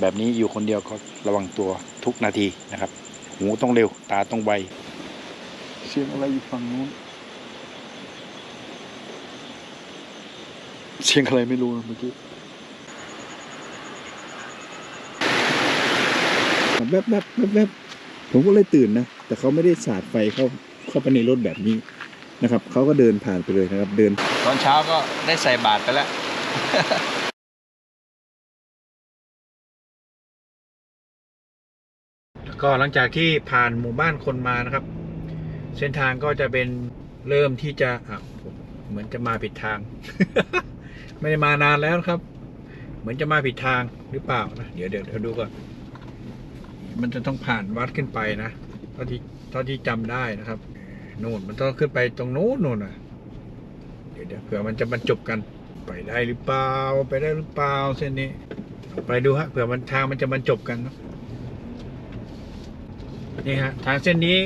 แบบนี้อยู่คนเดียวก็ระวังตัวทุกนาทีนะครับ หูต้องเร็ว ตาต้องไวเสียงอะไรอยู่ฝั่งนู้น เสียงอะไรไม่รู้นะเมื่อกี้แวบแวบแวบแวบผมก็เลยตื่นนะ แต่เขาไม่ได้สาดไฟเข้าเข้าไปในรถแบบนี้นะครับ เขาก็เดินผ่านไปเลยนะครับ เดิน ตอนเช้าก็ได้ใส่บาตรไปแล้ว ก็หลังจากที่ผ่านหมู่บ้านคนมานะครับ เส้นทางก็จะเป็นเริ่มที่จะอะผมเหมือนจะมาผิดทาง ไม่ได้มานานแล้วครับ เหมือนจะมาผิดทางหรือเปล่านะเดี๋ยวเดี๋ยวเดี๋ยวดูก่อนมันจะต้องผ่านวัดขึ้นไปนะเท่าที่เท่าที่จำได้นะครับนู่นมันต้องขึ้นไปตรงโน้นนู่นนะเดี๋ยวเดี๋ยวเผื่อมันจะบรรจบกันไปได้หรือเปล่าไปได้หรือเปล่าเส้นนี้ไปดูฮะเผื่อมันทางมันจะบรรจบกันเนะ นี่ฮะทางเส้นนี้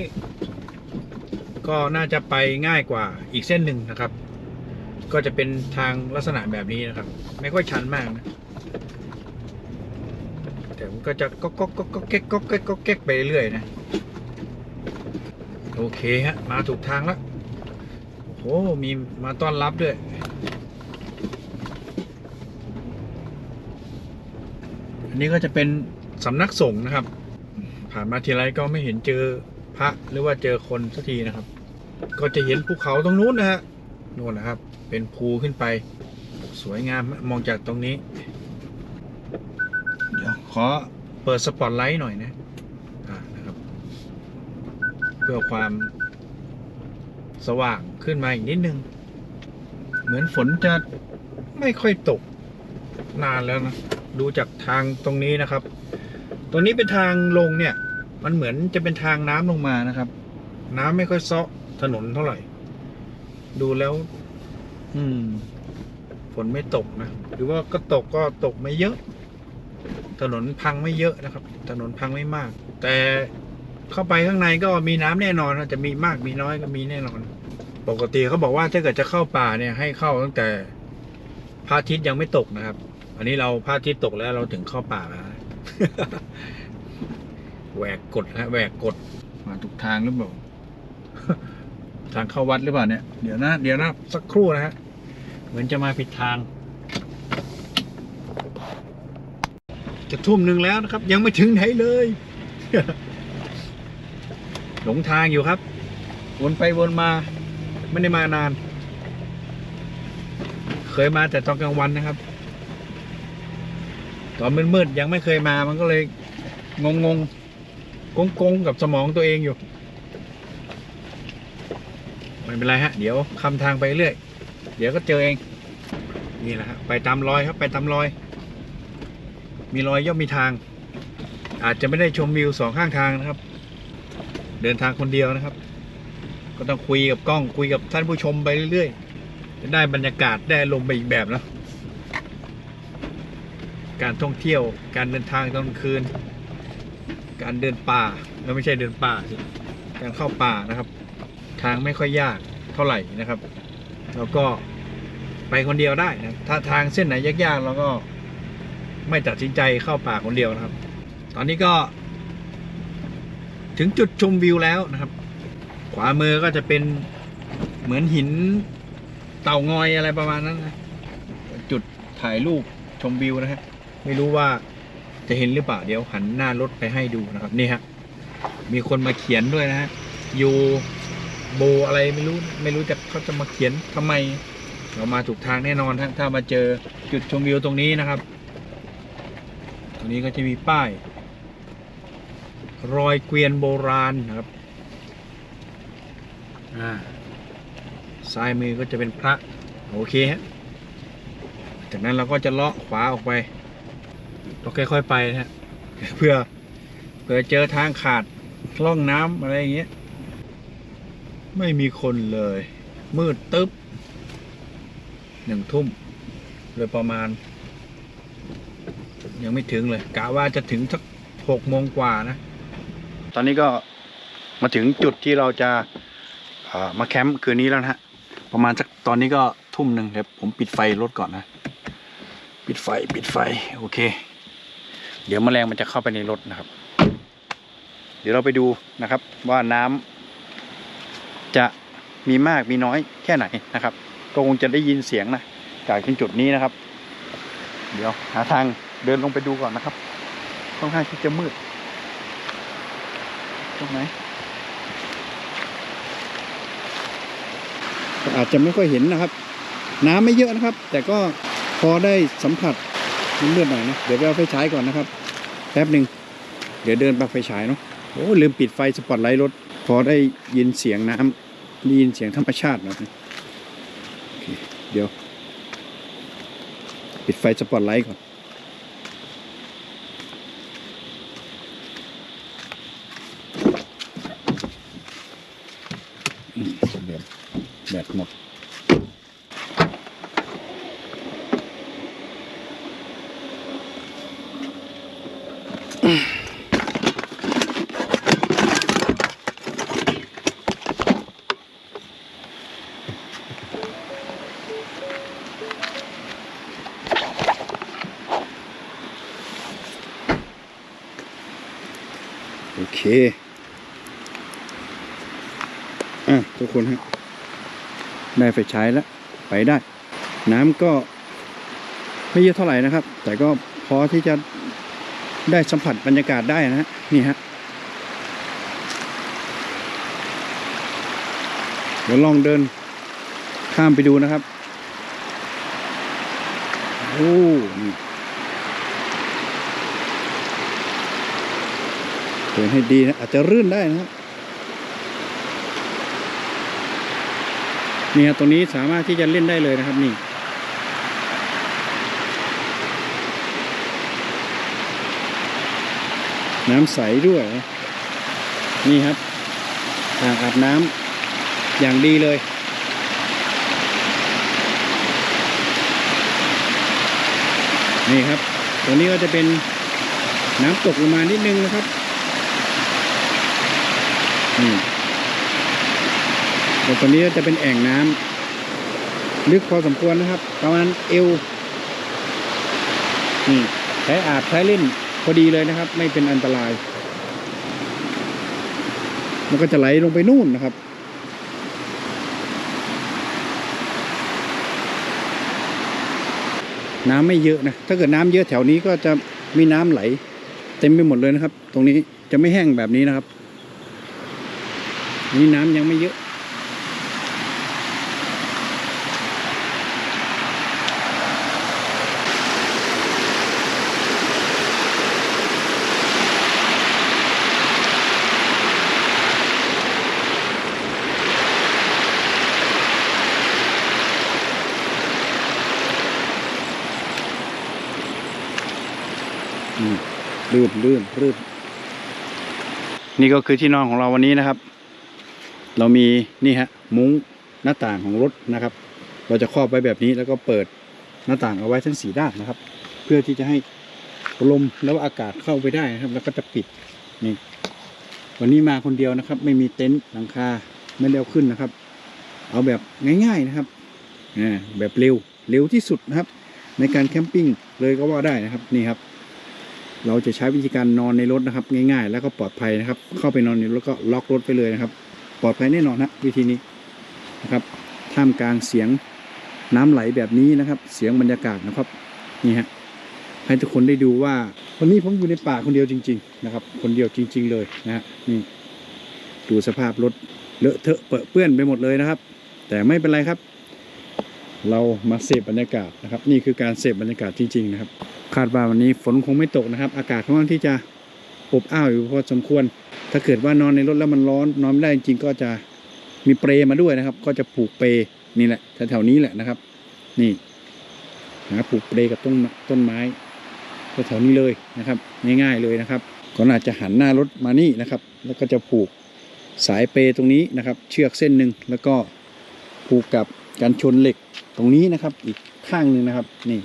ก็น่าจะไปง่ายกว่าอีกเส้นหนึ่งนะครับ ก็จะเป็นทางลักษณะแบบนี้นะครับ ไม่ค่อยชันมากนะแต่มันก็จะก็ก็ก็ก็เก๊กก็เก๊กก็เก๊กไปเรื่อยนะโอเคฮะมาถูกทางแล้วโอ้มีมาต้อนรับด้วยอันนี้ก็จะเป็นสำนักสงฆ์นะครับ ผ่านมาทีไรก็ไม่เห็นเจอพระหรือว่าเจอคนสักทีนะครับ ก็จะเห็นภูเขาตรงนู้นนะฮะนู่นนะครับ เป็นภูขึ้นไป สวยงามมองจากตรงนี้ เดี๋ยวขอเปิดสปอตไลท์หน่อยนะอ่านะครับ เพื่อความสว่างขึ้นมาอีกนิดนึง เหมือนฝนจะไม่ค่อยตกนานแล้วนะ ดูจากทางตรงนี้นะครับ ตรงนี้เป็นทางลงเนี่ย มันเหมือนจะเป็นทางน้ำลงมานะครับ น้ำไม่ค่อยเซาะถนนเท่าไหร่ ดูแล้ว อืมฝนไม่ตกนะหรือว่าก็ตกก็ตกไม่เยอะ ถนนพังไม่เยอะนะครับ ถนนพังไม่มาก แต่เข้าไปข้างในก็มีน้ำแน่นอนจะมีมากมีน้อยก็มีแน่นอน ปกติเขาบอกว่าถ้าเกิดจะเข้าป่าเนี่ย ให้เข้าตั้งแต่พระอาทิตย์ยังไม่ตกนะครับ อันนี้เราพระอาทิตย์ตกแล้วเราถึงเข้าป่าแล้ว แหวกกฎฮะแหวกกฎมาถูกทางหรือเปล่า ทางเข้าวัดหรือเปล่าเนี่ย เดี๋ยวนะ เดี๋ยวนะ สักครู่นะฮะ เหมือนจะมาผิดทาง จะทุ่มหนึ่งแล้วนะครับ ยังไม่ถึงไหนเลย หลงทางอยู่ครับ วนไปวนมา ไม่ได้มานาน เคยมาแต่ตอนกลางวันนะครับ ตอนมืดๆยังไม่เคยมามันก็เลยงงง กงกงๆกับสมองตัวเองอยู่ ไม่เป็นไรฮะ เดี๋ยวคำทางไปเรื่อย เดี๋ยวก็เจอเอง นี่แหละฮะไปตามรอยครับไปตามรอย มีรอยย่อมมีทาง อาจจะไม่ได้ชมวิวสองข้างทางนะครับ เดินทางคนเดียวนะครับ ก็ต้องคุยกับกล้องคุยกับท่านผู้ชมไปเรื่อยๆจะได้บรรยากาศได้ลมไปอีกแบบนะการท่องเที่ยวการเดินทางตอนกลางคืน การเดินป่าเออไม่ใช่เดินป่าสิการเข้าป่านะครับ ทางไม่ค่อยยากเท่าไหร่นะครับ แล้วก็ไปคนเดียวได้นะถ้าทางเส้นไหนยากๆเราก็ไม่ตัดสินใจเข้าป่าคนเดียวนะครับ ตอนนี้ก็ ถึงจุดชมวิวแล้วนะครับ ขวามือก็จะเป็นเหมือนหินเต่างอยอะไรประมาณนั้นนะจุดถ่ายรูปชมวิวนะฮะไม่รู้ว่า จะเห็นหรือเปล่าเดี๋ยวหันหน้ารถไปให้ดูนะครับนี่ฮะมีคนมาเขียนด้วยนะฮะอยู่โบอะไรไม่รู้ไม่รู้จะเขาจะมาเขียนทำไม เรามาถูกทางแน่นอนฮะถ้ามาเจอจุดชมวิวตรงนี้นะครับ ตรงนี้ก็จะมีป้าย รอยเกวียนโบราณนะครับอ่าซ้ายมือก็จะเป็นพระ โอเคฮะจากนั้นเราก็จะเลาะขวาออกไป เราค่อยๆไปนะฮะเพื่อเผื่อเจอทางขาดร่องน้ำอะไรอย่างเงี้ย ไม่มีคนเลย มืดตึ๊บหนึ่งทุ่มโดยประมาณ ยังไม่ถึงเลยกะว่าจะถึงสักหกโมงกว่านะ ตอนนี้ก็มาถึงจุดที่เราจะมาแคมป์คืนนี้แล้วนะฮะ ประมาณสักตอนนี้ก็ทุ่มหนึ่งเดี๋ยวผมปิดไฟรถก่อนนะ ปิดไฟปิดไฟ โอเค เดี๋ยวแมลงมันจะเข้าไปในรถนะครับ เดี๋ยวเราไปดูนะครับว่าน้ำจะมีมากมีน้อยแค่ไหนนะครับ ก็คงจะได้ยินเสียงนะจากที่จุดนี้นะครับ เดี๋ยวหาทางเดินลงไปดูก่อนนะครับค่อนข้างที่จะมืด ตรงไหนอาจจะไม่ค่อยเห็นนะครับ น้ำไม่เยอะนะครับ แต่ก็พอได้สัมผัส เลือดหน่อยนะเดี๋ยวไปเอาไฟฉายก่อนนะครับแป๊บหนึ่งเดี๋ยวเดินไปไฟฉายเนาะโอ้ลืมปิดไฟสปอตไลท์รถ พอได้ยินเสียงน้ำได้ยินเสียงธรรมชาติหน่อยเคเดี๋ยว ปิดไฟสปอตไลท์ก่อน อืมแบตแบตหมด โอเค อะ ทุก คนฮะได้ไฟฉายแล้วไปได้ น้ำก็ไม่เยอะเท่าไหร่นะครับ แต่ก็พอที่จะได้สัมผัสบรรยากาศได้นะฮะนี่ฮะเดี๋ยวลองเดินข้ามไปดูนะครับ โอ้เดินให้ดีนะ อาจจะรื่นได้นะครับ นี่ครับตรงนี้สามารถที่จะเล่นได้เลยนะครับนี่น้ำใสด้วย นี่ครับอ่างอาบน้ำอย่างดีเลย นี่ครับตรงนี้ก็จะเป็นน้ำตกลงมานิดนึงนะครับ นี่ แต่ตอนนี้จะเป็นแอ่งน้ำลึกพอสมควรนะครับ ประมาณเอวนี่ใช้อาบใช้เล่นพอดีเลยนะครับ ไม่เป็นอันตราย มันก็จะไหลลงไปนู่นนะครับน้ำไม่เยอะนะ ถ้าเกิดน้ำเยอะแถวนี้ก็จะมีน้ำไหล เต็มไปหมดเลยนะครับ ตรงนี้จะไม่แห้งแบบนี้นะครับ นี่น้ำยังไม่เยอะ ลื่นลื่นลื่นนี่ก็คือที่นอนของเราวันนี้นะครับ เรามีนี่ฮะมุ้งหน้าต่างของรถนะครับ เราจะครอบไว้แบบนี้แล้วก็เปิดหน้าต่างเอาไว้ทั้งสีด้านนะครับ เพื่อที่จะให้ลมแล้วอากาศเข้าไปได้นะครับ แล้วก็จะปิดนี่วันนี้มาคนเดียวนะครับ ไม่มีเต็นท์หลังคาไม่ได้เอาขึ้นนะครับ เอาแบบง่าย ๆนะครับอ่าแบบเร็วเร็วที่สุดนะครับ ในการแคมปิ้งเลยก็ว่าได้นะครับนี่ครับ เราจะใช้วิธีการนอนในรถนะครับ ง่ายๆ แล้วก็ปลอดภัยนะครับ เข้าไปนอนในรถก็ล็อกรถไปเลยนะครับ ปลอดภัยแน่นอนนะวิธีนี้นะครับท่ามกลางเสียงน้ำไหลแบบนี้นะครับ เสียงบรรยากาศนะครับนี่ฮะให้ทุกคนได้ดูว่าวันนี้ผมอยู่ในป่าคนเดียวจริง ๆ นะครับ คนเดียวจริง ๆ เลยนะฮะนี่ดูสภาพรถเลอะเทอะเปื้อนไปหมดเลยนะครับ แต่ไม่เป็นไรครับ เรามาเสพบรรยากาศนะครับ นี่คือการเสพบรรยากาศจริง ๆ นะครับ คาดว่าวันนี้ฝนคงไม่ตกนะครับ อากาศค่อนข้างที่จะอบอ้าวอยู่พอสมควร ถ้าเกิดว่านอนในรถแล้วมันร้อนนอนไม่ได้จริงก็จะมีเปรมาด้วยนะครับ ก็จะผูกเปรนี่แหละแถวๆนี้แหละนะครับ นี่หาผูกเปรกับต้นต้นไม้แถวๆนี้เลยนะครับ ง่ายๆเลยนะครับก็อาจจะหันหน้ารถมานี่นะครับ แล้วก็จะผูกสายเปรตรงนี้นะครับ เชือกเส้นหนึ่งแล้วก็ผูกกับการชนเหล็กตรงนี้นะครับ อีกข้างหนึ่งนะครับนี่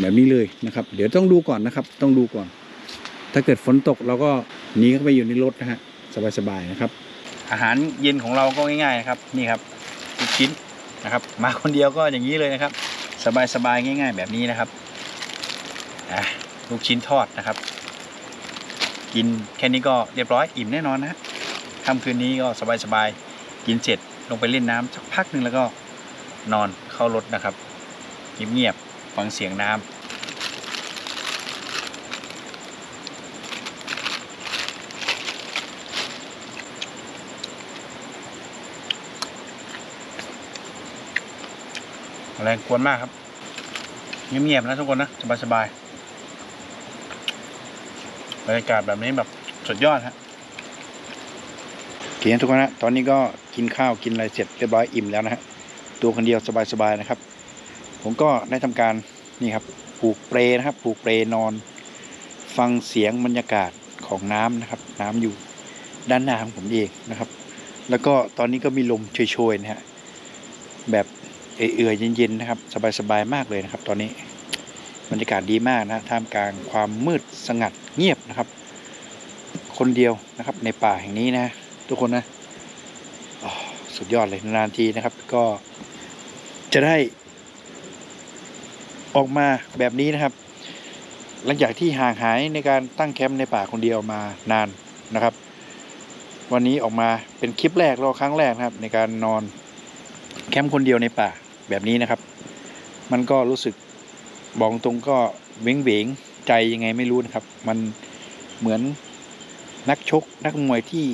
แบบนี้เลยนะครับ เดี๋ยวต้องดูก่อนนะครับ ต้องดูก่อน ถ้าเกิดฝนตกเราก็หนีเข้าไปอยู่ในรถนะฮะสบายๆนะครับ อาหารเย็นของเราก็ง่ายๆนะครับ นี่ครับลูกชิ้นนะครับ มาคนเดียวก็อย่างนี้เลยนะครับ สบายๆง่าย ๆ แบบนี้นะครับลูกชิ้นทอดนะครับ กินแค่นี้ก็เรียบร้อยอิ่มแน่นอนนะฮะค่ำคืนนี้ก็สบายๆกินเสร็จลงไปเล่นน้ำสักพักหนึ่งแล้วก็นอนเข้ารถนะครับเงียบๆ ฟังเสียงน้ำแรงกวนมากครับ เงียบๆนะทุกคนนะ สบายๆบรรยากาศแบบนี้แบบสุดยอดฮะโอเคทุกคนนะ ตอนนี้ก็กินข้าวกินอะไรเสร็จเรียบร้อยอิ่มแล้วนะฮะ ตัวคนเดียวสบายๆนะครับ ผมก็ได้ทำการนี่ครับผูกเปลนะครับ ผูกเปลนอน ฟังเสียงบรรยากาศของน้ำนะครับ น้ำอยู่ด้านหน้าของผมเองนะครับ แล้วก็ตอนนี้ก็มีลมโชยๆนะฮะแบบเอื่อยๆเย็นๆนะครับ สบายๆมากเลยนะครับ ตอนนี้บรรยากาศดีมากนะท่ามกลางความมืดสงัดเงียบนะครับ คนเดียวนะครับในป่าแห่งนี้นะ ทุกคนนะสุดยอดเลยนานทีนะครับ ก็จะได้ ออกมาแบบนี้นะครับ หลังจากที่ห่างหายในการตั้งแคมป์ในป่าคนเดียวมานานนะครับ วันนี้ออกมาเป็นคลิปแรกแล้วครั้งแรกนะครับ ในการนอนแคมป์คนเดียวในป่าแบบนี้นะครับ มันก็รู้สึกบอกตรงก็เวงเวงใจยังไงไม่รู้นะครับ มันเหมือนนักชกนักมวยที่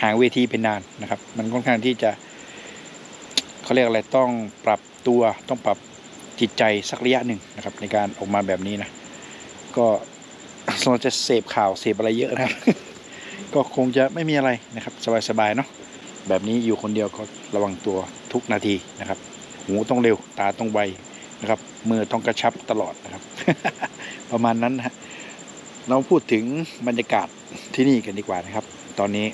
ห่างเวทีเป็นนานนะครับ มันค่อนข้างที่จะเขาเรียกอะไรต้องปรับตัวต้องปรับ จิตใจสักระยะหนึ่งนะครับ ในการออกมาแบบนี้นะ ก็ส่วนจะเสพข่าวเสพอะไรเยอะนะครับ ก็คงจะไม่มีอะไรนะครับ สบายๆเนาะแบบนี้อยู่คนเดียวก็ระวังตัวทุกนาทีนะครับ หูต้องเร็วตาต้องไวนะครับ มือต้องกระชับตลอดนะครับ ประมาณนั้นนะฮะเราพูดถึงบรรยากาศที่นี่กันดีกว่านะครับ ตอนนี้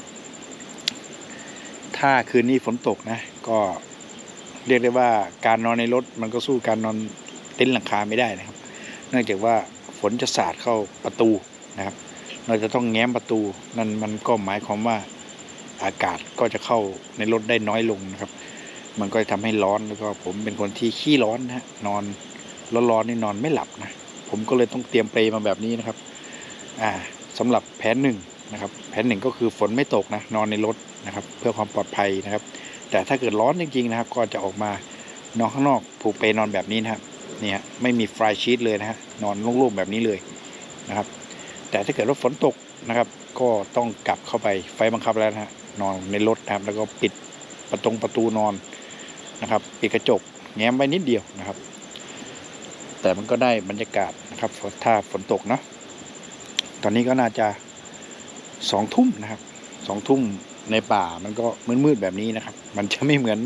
ถ้าคืนนี้ฝนตกนะ ก็ เรียกได้ว่าการนอนในรถมันก็สู้การนอนเต็นท์หลังคาไม่ได้นะครับ เนื่องจากว่าฝนจะสาดเข้าประตูนะครับ เราจะต้องแง้มประตูนั่นมันก็หมายความว่าอากาศก็จะเข้าในรถได้น้อยลงนะครับ มันก็จะทำให้ร้อนแล้วก็ผมเป็นคนที่ขี้ร้อนนะฮะนอนร้อนๆนี่นอนไม่หลับนะผมก็เลยต้องเตรียมเปลมาแบบนี้นะครับ อ่าสำหรับแผนหนึ่งนะครับ แผนหนึ่งก็คือฝนไม่ตกนะนอนในรถนะครับ เพื่อความปลอดภัยนะครับ แต่ถ้าเกิดร้อนจริงๆนะครับ ก็จะออกมานอนข้างนอกผูกเปนอนแบบนี้นะครับนี่ฮะไม่มีฟลายชีตเลยนะฮะนอนโล่งๆแบบนี้เลยนะครับ แต่ถ้าเกิดว่าฝนตกนะครับ ก็ต้องกลับเข้าไปไฟบังคับแล้วนะฮะนอนในรถนะครับ แล้วก็ปิดประตงประตูนอนนะครับ ปิดกระจกแง้มไว้นิดเดียวนะครับ แต่มันก็ได้บรรยากาศนะครับถ้าฝนตกเนาะตอนนี้ก็น่าจะสองทุ่มนะครับสองทุ่ม ในป่ามันก็มืดๆแบบนี้นะครับ มันจะไม่เหมือน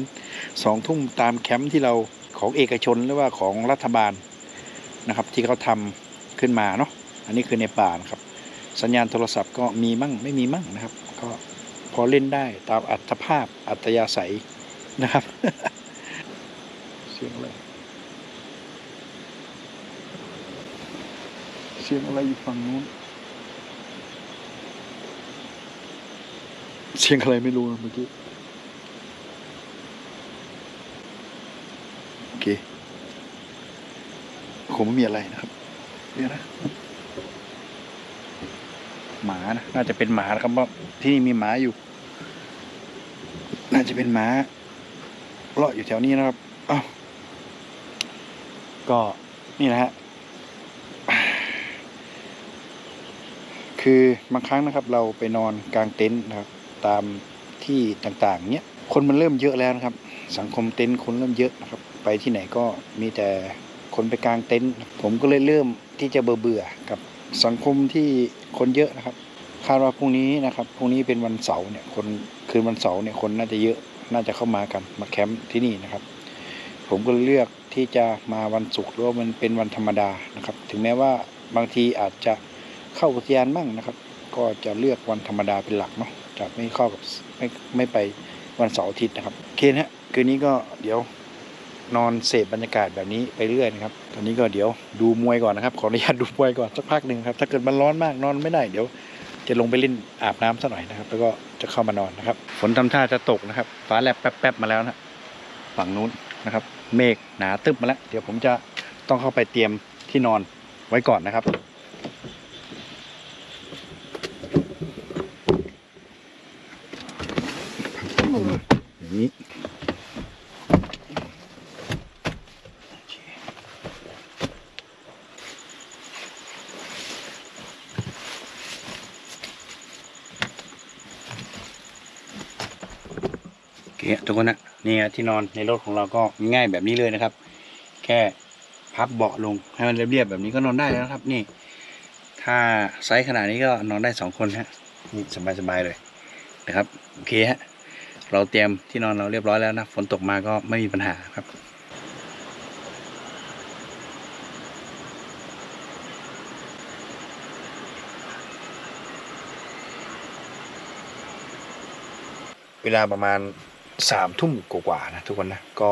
สองทุ่มตามแคมป์ที่เราของเอกชนหรือว่าของรัฐบาลนะครับ ที่เขาทำขึ้นมาเนาะอันนี้คือในป่านะครับ สัญญาณโทรศัพท์ก็มีมั่งไม่มีมั่งนะครับ ก็พอเล่นได้ตามอัตภาพอัตยาศัยนะครับเสียงอะไรเสียงอะไรอยู่ฝั่งนู้น เสียงอะไรไม่รู้นะเมื่อกี้ โอเคคงไม่มีอะไรนะครับเดี๋ยวนะ หมานะ น่าจะเป็นหมานะครับเพราที่นี่มีหมาอยู่ น่าจะเป็นหมาเลาะอยู่แถวนี้นะครับอ้า ก็นี่นะฮะ คือบางครั้งนะครับ เราไปนอนกลางเต็นท์นะครับ ตามที่ต่างๆเนี้ยคนมันเริ่มเยอะแล้วนะครับ สังคมเต็นท์คนเริ่มเยอะนะครับ ไปที่ไหนก็มีแต่คนไปกลางเต็นท์ผมก็เลยเริ่มที่จะเบื่อเบื่อๆกับสังคมที่คนเยอะนะครับคาดว่าพรุ่งนี้นะครับพรุ่งนี้เป็นวันเสาร์เนี่ยคนคืนวันเสาร์เนี่ยคนน่าจะเยอะน่าจะเข้ามากันมาแคมป์ที่นี่นะครับ ผมก็เลือกที่จะมาวันศุกร์หรือว่ามันเป็นวันธรรมดานะครับ ถึงแม้ว่าบางทีอาจจะเข้าอุทยานบ้างนะครับ ก็จะเลือกวันธรรมดาเป็นหลักเนาะ จะไม่เข้ากับไม่ไม่ไปวันเสาร์อาทิตย์นะครับโอเคนะฮะคืนนี้ก็เดี๋ยวนอนเสพบรรยากาศแบบนี้ไปเรื่อยนะครับ ตอนนี้ก็เดี๋ยวดูมวยก่อนนะครับ ขออนุญาตดูมวยก่อนสักพักหนึ่งครับ ถ้าเกิดมันร้อนมากนอนไม่ได้เดี๋ยว จะลงไปเล่นอาบน้ำสักหน่อยนะครับ แล้วก็จะเข้ามานอนนะครับ ฝนทำท่าจะตกนะครับ ฟ้าแลบแป๊บๆมาแล้วนะ ฝั่งนู้นนะครับ เมฆหนาตึบมาแล้ว เดี๋ยวผมจะต้องเข้าไปเตรียมที่นอนไว้ก่อนนะครับ เข้ามาอย่างนี้ โอเคทุกค นนะนี่ฮะที่นอนในรถของเราก็ง่ายแบบนี้เลยนะครับ แค่พับเบาะลงให้มันเรียบๆแบบนี้ก็นอนได้แล้วครับ นี่ ถ้าไซส์ขนาดนี้ก็นอนได้สองคนฮะนี่สบายๆเลยนะครับโอเคฮะเราเตรียมที่นอนเราเรียบร้อยแล้วนะฝนตกมาก็ไม่มีปัญหาครับเวลาประมาณ สามทุ่มกว่าๆนะทุกคนนะก็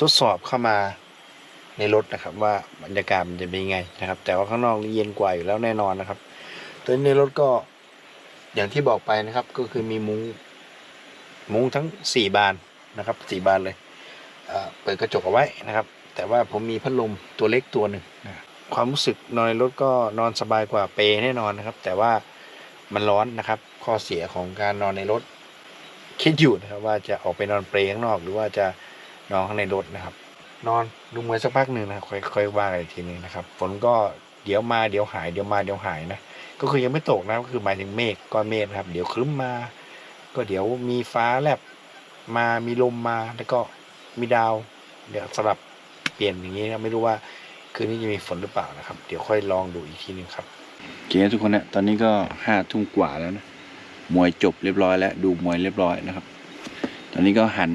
ทดสอบเข้ามาในรถนะครับว่าบรรยากาศมันจะเป็นยังไงนะครับ แต่ว่าข้างนอกนี่เย็นกว่าอยู่แล้วแน่นอนนะครับตัวในรถก็อย่างที่บอกไปนะครับ ก็คือมีมุ้งมุ้งทั้งสี่บานนะครับสี่บานเลยเปิดกระจกเอาไว้นะครับ แต่ว่าผมมีพัดลมตัวเล็กตัวหนึ่งนะความรู้สึกนอนในรถก็นอนสบายกว่าเปรแน่นอนนะครับ แต่ว่ามันร้อนนะครับ ข้อเสียของการนอนในรถ คิดอยู่นะครับ ว่าจะออกไปนอนเปรข้างนอก หรือว่าจะนอนข้างในรถนะครับ นอนดูมวยสักพักหนึ่งนะครับค่อยค่อยว่ากันอีกทีหนึงนะครับ ฝนก็เดี๋ยวมาเดี๋ยวหายเดี๋ยวมาเดี๋ยวหายนะก็คือยังไม่ตกนะก็คือหมายถึงเมฆก้อนเมฆนะครับ เดี๋ยวครึ้มมา ก็เดี๋ยวมีฟ้าแลบมามีลมมาแล้วก็มีดาว เดี๋ยวสลับเปลี่ยนอย่างนี้นะไม่รู้ว่าคืนนี้จะมีฝนหรือเปล่านะครับ เดี๋ยวค่อยลองดูอีกทีหนึงครับโอเคทุกคนนะตอนนี้ก็ห้าทุ่มกว่าแล้วนะ มวยจบเรียบร้อยแล้วดูมวยเรียบร้อยนะครับ ตอนนี้ก็หัน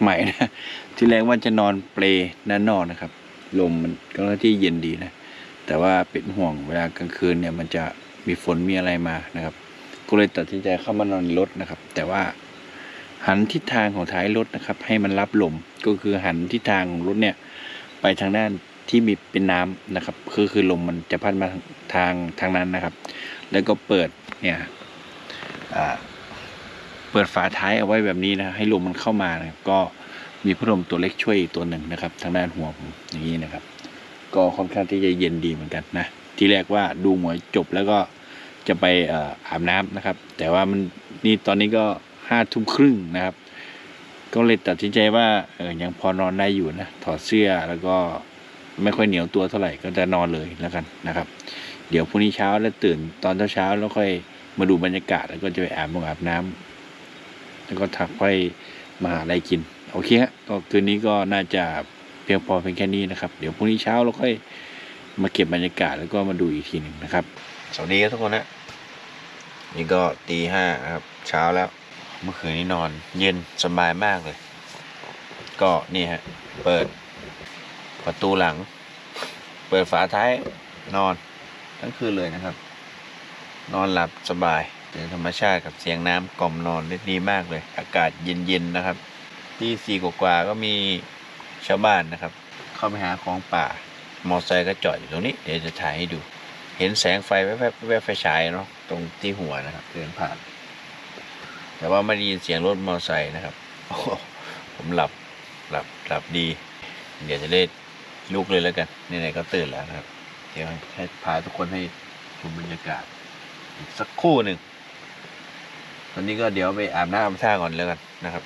ใหม่นะที่แรกว่าจะนอนเปลด้านนอกนะครับ ลมมันก็ที่เย็นดีนะ แต่ว่าเป็นห่วงเวลากลางคืนเนี่ยมันจะมีฝนมีอะไรมานะครับ ก็เลยตัดสินใจเข้ามานอนรถนะครับ แต่ว่าหันทิศทางของท้ายรถนะครับ ให้มันรับลมก็คือหันทิศทางของรถเนี่ย ไปทางด้านที่มีเป็นน้ำนะครับคือคือลมมันจะพัดมาทางทางนั้นนะครับ แล้วก็เปิดเนี่ย เปิดฝาท้ายเอาไว้แบบนี้นะให้ลมมันเข้ามานะครับก็มีพัดลมตัวเล็กช่วยอีกตัวหนึ่งนะครับ ทางด้านหัวผมอย่างนี้นะครับ ก็ค่อนข้างที่จะเย็นดีเหมือนกันนะที่แรกว่าดูหมวยจบแล้วก็จะไปอาบน้ำนะครับ แต่ว่ามันนี่ตอนนี้ก็ห้าทุ่มครึ่งนะครับ ก็เลยตัดสินใจว่าเออยังพอนอนได้อยู่นะถอดเสื้อแล้วก็ไม่ค่อยเหนียวตัวเท่าไหร่ก็จะนอนเลยแล้วกันนะครับ เดี๋ยวพรุ่งนี้เช้าแล้วตื่นตอนเช้าๆแล้วค่อย มาดูบรรยากาศแล้วก็จะไปอาบน้ำอาบน้ำแล้วก็ถักค่อยมาหาอะไรกิน โอเคฮะก็คืนนี้ก็น่าจะเพียงพอเพียงแค่นี้นะครับ เดี๋ยวพรุ่งนี้เช้าเราค่อยมาเก็บบรรยากาศแล้วก็มาดูอีกทีหนึ่งนะครับ สวัสดีครับทุกคนนะนี่ก็ตีห้าครับ เช้าแล้ว เมื่อคืนนี้นอน เย็นสบายมากเลย ก็นี่ฮะ เปิดประตูหลัง เปิดฝาท้ายนอน ทั้งคืนเลยนะครับ นอนหลับสบายเสียงธรรมชาติกับเสียงน้ำกล่อมนอนได้ดีมากเลย อากาศเย็นๆนะครับ ที่สี่กว่าก็มีชาวบ้านนะครับ เข้าไปหาของป่า มอไซค์ก็จอดอยู่ตรงนี้ เดี๋ยวจะถ่ายให้ดู เห็นแสงไฟแวบๆแวบๆไฟฉายเนาะตรงที่หัวนะครับเดินผ่าน แต่ว่าไม่ได้ยินเสียงรถมอไซค์นะครับโอ้ผมหลับหลับหลับดี เดี๋ยวจะได้ลุกเลยแล้วกันไหนๆก็ตื่นแล้วนะครับ เดี๋ยวให้พาทุกคนให้ชมบรรยากาศ สักคู่หนึ่งตอนนี้ก็เดี๋ยวไปอาบน้ำอาบท่าก่อนแล้วกันนะครับ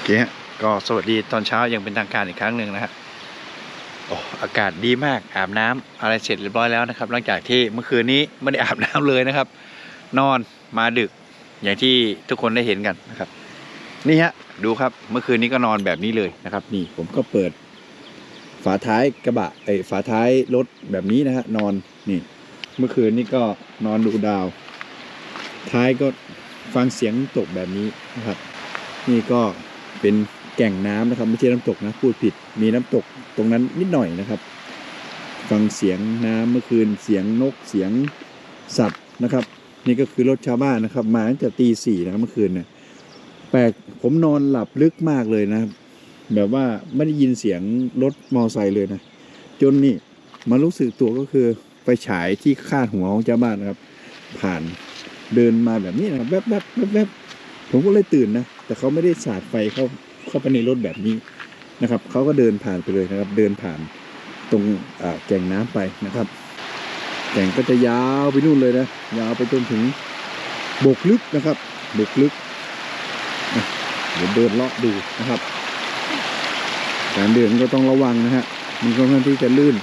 โอเคฮะ ก็สวัสดีตอนเช้ายังเป็นทางการอีกครั้งหนึ่งนะฮะโอ้อากาศดีมากอาบน้ำอะไรเสร็จเรียบร้อยแล้วนะครับ หลังจากที่เมื่อคืนนี้ไม่ได้อาบน้ำเลยนะครับ นอนมาดึกอย่างที่ทุกคนได้เห็นกันนะครับ นี่ฮะดูครับเมื่อคืนนี้ก็นอนแบบนี้เลยนะครับ นี่ผมก็เปิด ฝาท้ายกระบะไอ้ฝาท้ายรถแบบนี้นะฮะนอนนี่ เมื่อคืนนี้ก็นอนดูดาว ท้ายก็ฟังเสียงตกแบบนี้นะครับ นี่ก็เป็น แก่งน้ำนะครับ ไม่ใช่น้ำตกนะพูดผิด มีน้ำตกตรงนั้นนิดหน่อยนะครับ ฟังเสียงน้ำเมื่อคืนเสียงนกเสียงสัตว์นะครับ นี่ก็คือรถชาวบ้านนะครับ มาตั้งแต่ตีสี่นะครับเมื่อคืนเนี่ยแปลกผมนอนหลับลึกมากเลยนะครับ แบบว่าไม่ได้ยินเสียงรถมอไซค์เลยนะ จนนี่มารู้สึกตัวก็คือไฟฉายที่คาดหัวของชาวบ้านนะครับ ผ่านเดินมาแบบนี้นะครับแวบๆแวบๆแวบๆผมก็เลยตื่นนะ แต่เขาไม่ได้สาดไฟเข้า เข้าไปในรถแบบนี้นะครับเขาก็เดินผ่านไปเลยนะครับ เดินผ่านตรงแก่งน้ำไปนะครับ แก่งก็จะยาวไปนู่นเลยนะ ยาวไปจนถึงโบกลึกนะครับโบกลึกเดี๋ยวเดินเลาะดูนะครับ การเดินก็ต้องระวังนะฮะมันค่อนข้างที่จะลื่น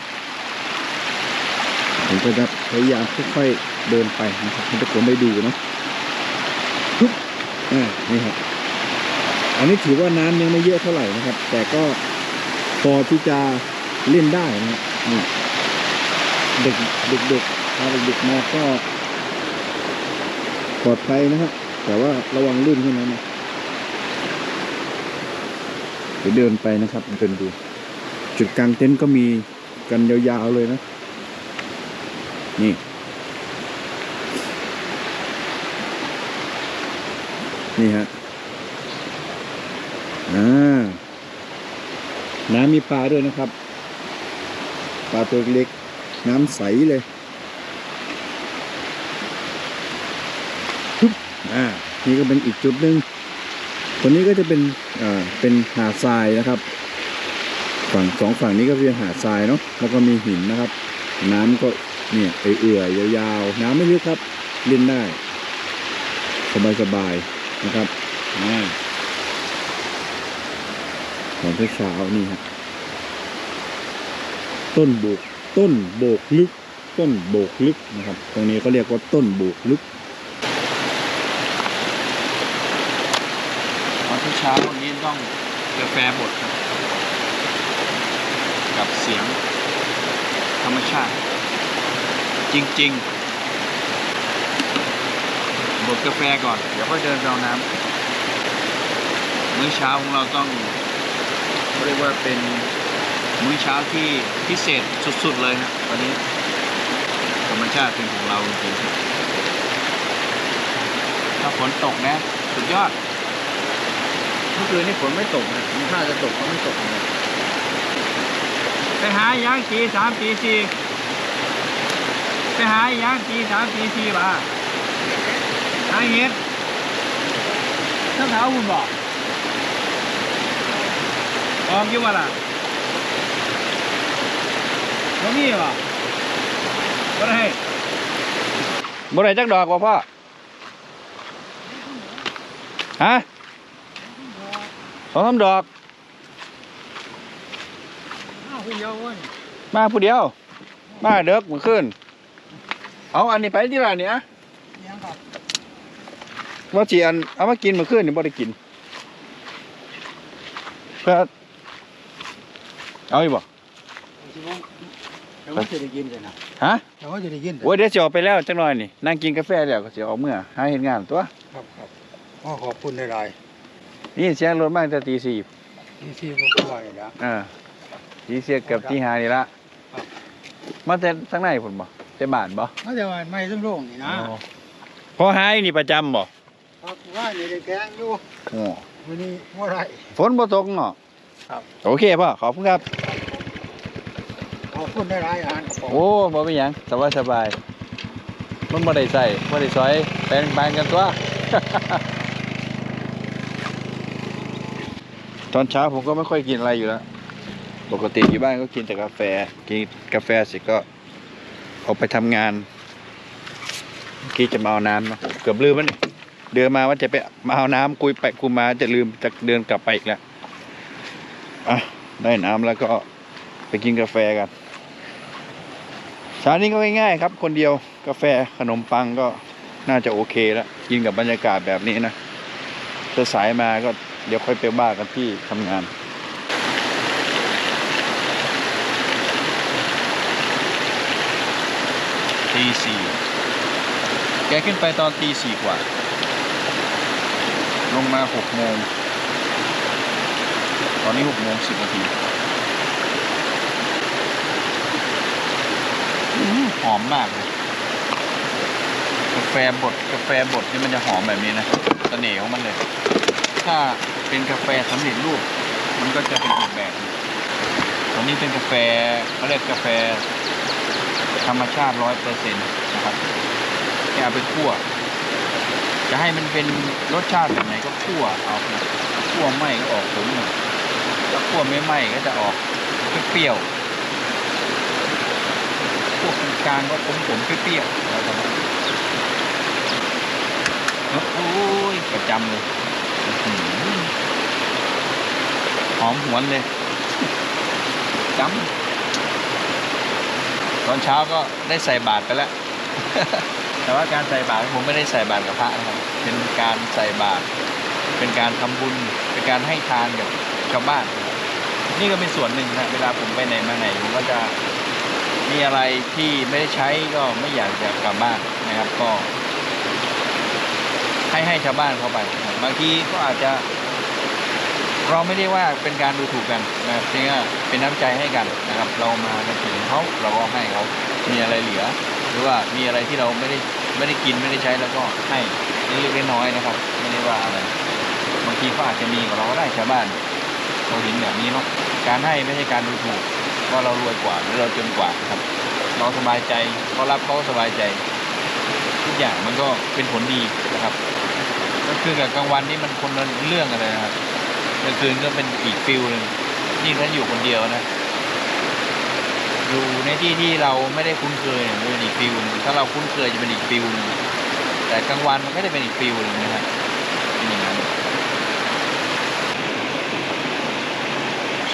ผมก็จะพยายามค่อยๆเดินไปนะครับให้ทุกคนได้ดูเนาะนี่ครับ อันนี้ถือว่าน้ำยังไม่เยอะเท่าไหร่นะครับ แต่ก็พอที่จะเล่นได้นะนี่เด็กเด็กเด็กพาเด็กมาก็ปลอดภัยนะครับแต่ว่าระวังลื่นแค่นั้นนะเดี๋ยวเดินไปนะครับเดินดู จุดกลางเต็นท์ก็มีกันยาวๆเลยนะ นี่นี่ฮะ อ่า น้ำมีปลาด้วยนะครับ ปลาตัวเล็ก น้ำใสเลยปึ๊บอ่านี่ก็เป็นอีกจุดหนึ่งตัวนี้ก็จะเป็นอ่าเป็นหาดทรายนะครับ ฝั่งสองฝั่งนี้ก็เป็นหาดทรายเนาะแล้วก็มีหินนะครับ น้ำก็เนี่ยเอื่อยๆยาวๆ น้ำไม่ลึกครับเล่นได้ สบายๆนะครับอ่า ตอนเช้านี่ฮะต้นโบกต้นโบกลึก ต้นโบกลึกนะครับ ตรงนี้เขาเรียกว่าต้นโบกลึกตอนเช้าวันนี้ต้องกาแฟบดครับ กับเสียงธรรมชาติ จริง ๆบดกาแฟก่อน เดี๋ยวค่อยเดินไปเอาน้ำมื้อเช้าของเราต้อง เขาเรียกว่าเป็นมื้อเช้าที่พิเศษสุดๆเลยครับวันนี้ธรรมชาติเป็นของเราจริงๆถ้าฝนตกนะ สุดยอดเมื่อคืนนี่ฝนไม่ตกนะมันถ้าจะตกก็ไม่ตกเลยไปหาย่างตีสามตีสี่ไปหาย่างตีสามตีสี่บ่าหาเห็ดถ้าเท้าคุณบอก ออมอยู่บ่ล่ะบ่มีบ่บ่ได้บ่ได้จักดอกบ่พ่อ ฮะสองสามดอกมาผู้เดียว มาเด็กมือขึ้น เอาอันนี้ไปที่ร้านเนี้ยว่าจีอันเอามากินมือขึ้นนี่บ่ได้กินเพื่อ เอาอีกบ่แต่ว่าจะได้ยินเลยนะฮะแต่ว่าจะได้ยินโอ้ยเดี๋ยวจะออกไปแล้วจังหน่อยนี่นั่งกินกาแฟแล้วก็จะออกเมื่อหาเห็นงานตัวครับครับอ๋อขอบคุณหลายนี่เสียงรถมาตั้งแต่ตีสี่ๆที่ที่บอกว่าเลยนะอ่าตีเสียเกับตีห้านี่ละมาแต่ทั้งในผมบ่แต่บ้านบ่น่าจะว่าไม่ต้องโล่งนี่นะพอหายนี่ประจำบ่ครับว่านี่ได้แกงอยู่โอ้วันนี้ว่าไรฝนบ่ตกเนาะ ครับ โอเคพ่อขอบคุณครับ ขอบคุณหลายๆอาหารกระป๋องโอ้บ่เป็นหยังสบายสบายมันบ่ได้ใส่บ่ได้ซอยแปลงบางกันตัว ตอนเช้าผมก็ไม่ค่อยกินอะไรอยู่แล้ว ปกติอยู่บ้านก็กินแต่กาแฟ กินกาแฟเสร็จก็ออกไปทำงานเมื่อกี้จะมาเอาน้ำเนอะเกือบลืมมันเดินมาว่าจะไปมาเอาน้ำคุยไปคุยมาจะลืมจะเดินกลับไปอีกแล้ว อะได้น้ำแล้วก็ไปกินกาแฟกันเช้านี้ก็ง่ายๆครับ คนเดียวกาแฟขนมปังก็น่าจะโอเคแล้วกินกับบรรยากาศแบบนี้นะถ้าสายมาก็เดี๋ยวค่อยไปบ้ากันที่ทำงานตีสี่แกขึ้นไปตอนตีสี่กว่า ลงมาหกโมง อนนี้หกโมงสิบนาทีหอมมากเลยกาแฟบดกาแฟบดนี่มันจะหอมแบบนี้นะเสน่ห์ของมันเลย ถ้าเป็นกาแฟสำเร็จรูป มันก็จะเป็นอีกแบบตัวนี้เป็นกาแฟเขาเรียกกาแฟธรรมชาติร้อยเปอร์เซ็นต์นะครับแค่เอาไปคั่ว จะให้มันเป็นรสชาติแบบไหนก็คั่วเอานะคั่วไหมก็ออกขมหน่อย ถ้าคั่วไม่ไหม้ก็จะออกเปรี้ยวๆคั่วกลางๆก็ขมๆเปรี้ยวๆแล้วก็โอ้ยประจำเลยอื้อหือหอมหวนเลยจำตอนเช้าก็ได้ใส่บาตรไปแล้ว แต่ว่าการใส่บาตรผมไม่ได้ใส่บาตรกับพระนะครับ เป็นการใส่บาตรเป็นการทำบุญ เป็นการให้ทานกับ ชาวบ้าน นี่ก็เป็นส่วนหนึ่งนะเวลาผมไปไหนมาไหนผมก็จะมีอะไรที่ไม่ได้ใช้ก็ไม่อยากจะกลับบ้านนะครับก็ ให้ให้ชาวบ้านเข้าไปบางทีก็อาจจะเราไม่ได้ว่าเป็นการดูถูกกันนะครับจริงเป็นน้ำใจให้กันนะครับ เรามาในถึงเขาเราก็ให้เขามีอะไรเหลือ หรือว่ามีอะไรที่เราไม่ได้ไม่ได้กินไม่ได้ใช้แล้วก็ให้เล็กๆน้อยๆนะครับ ไม่ได้ว่าอะไรบางทีเขาอาจจะมีกับเราก็ได้ชาวบ้าน เราเห็นแบบนี้เนาะการให้ไม่ใช่การดูถูกว่าเรารวยกว่าหรือเราจนกว่าครับ เราสบายใจเขารับเขาสบายใจ ทุกอย่างมันก็เป็นผลดีนะครับก็คือกับกลางวันนี่มันคนละเรื่องกันเลยนะครับกลางคืนก็เป็นอีกฟิลหนึ่งนี่ถ้าอยู่คนเดียวนะอยู่ในที่ที่เราไม่ได้คุ้นเคยเนี่ยมันเป็นอีกฟิลถ้าเราคุ้นเคยจะเป็นอีกฟิลแต่กลางวันมันก็จะเป็นอีกฟิลนึงนะครับเป็นอย่างนั้น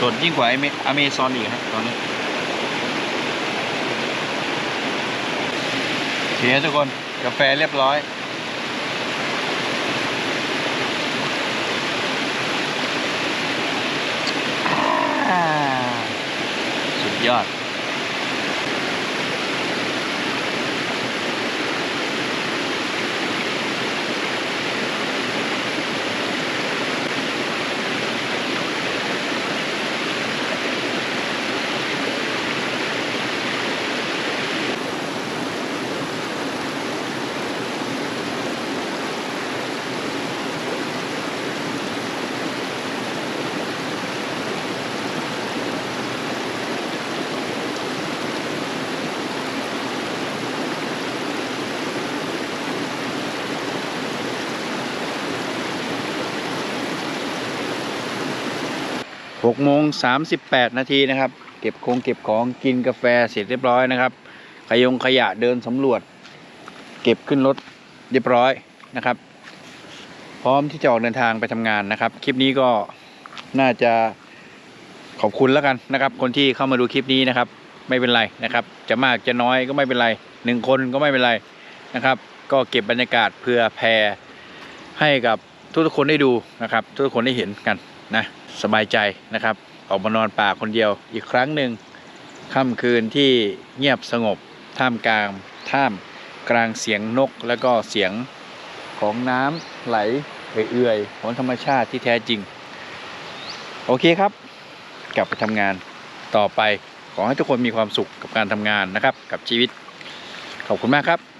สดยิ่งกว่าอเมซอนอีกครับตอนนี้เสียทุกคนกาแฟเรียบร้อยสุดยอด หกโมงสามสิบแปดนาทีนะครับ เก็บคงเก็บของกินกาแฟเสร็จเรียบร้อยนะครับ ขยงขยะเดินสำรวจ เก็บขึ้นรถเรียบร้อยนะครับ พร้อมที่จะออกเดินทางไปทำงานนะครับ คลิปนี้ก็น่าจะขอบคุณแล้วกันนะครับ คนที่เข้ามาดูคลิปนี้นะครับ ไม่เป็นไรนะครับ จะมากจะน้อยก็ไม่เป็นไรหนึ่งคนก็ไม่เป็นไรนะครับ ก็เก็บบรรยากาศเพื่อแพร่ให้กับทุกๆคนได้ดูนะครับ ทุกๆคนได้เห็นกันนะ สบายใจนะครับ ออกมานอนป่าคนเดียวอีกครั้งหนึ่งค่ำคืนที่เงียบสงบท่ามกลางท่ามกลางเสียงนกแล้วก็เสียงของน้ำไหลเอื่อยๆของธรรมชาติที่แท้จริง โอเคครับ กลับไปทำงานต่อไปขอให้ทุกคนมีความสุขกับการทำงานนะครับ กับชีวิต ขอบคุณมากครับ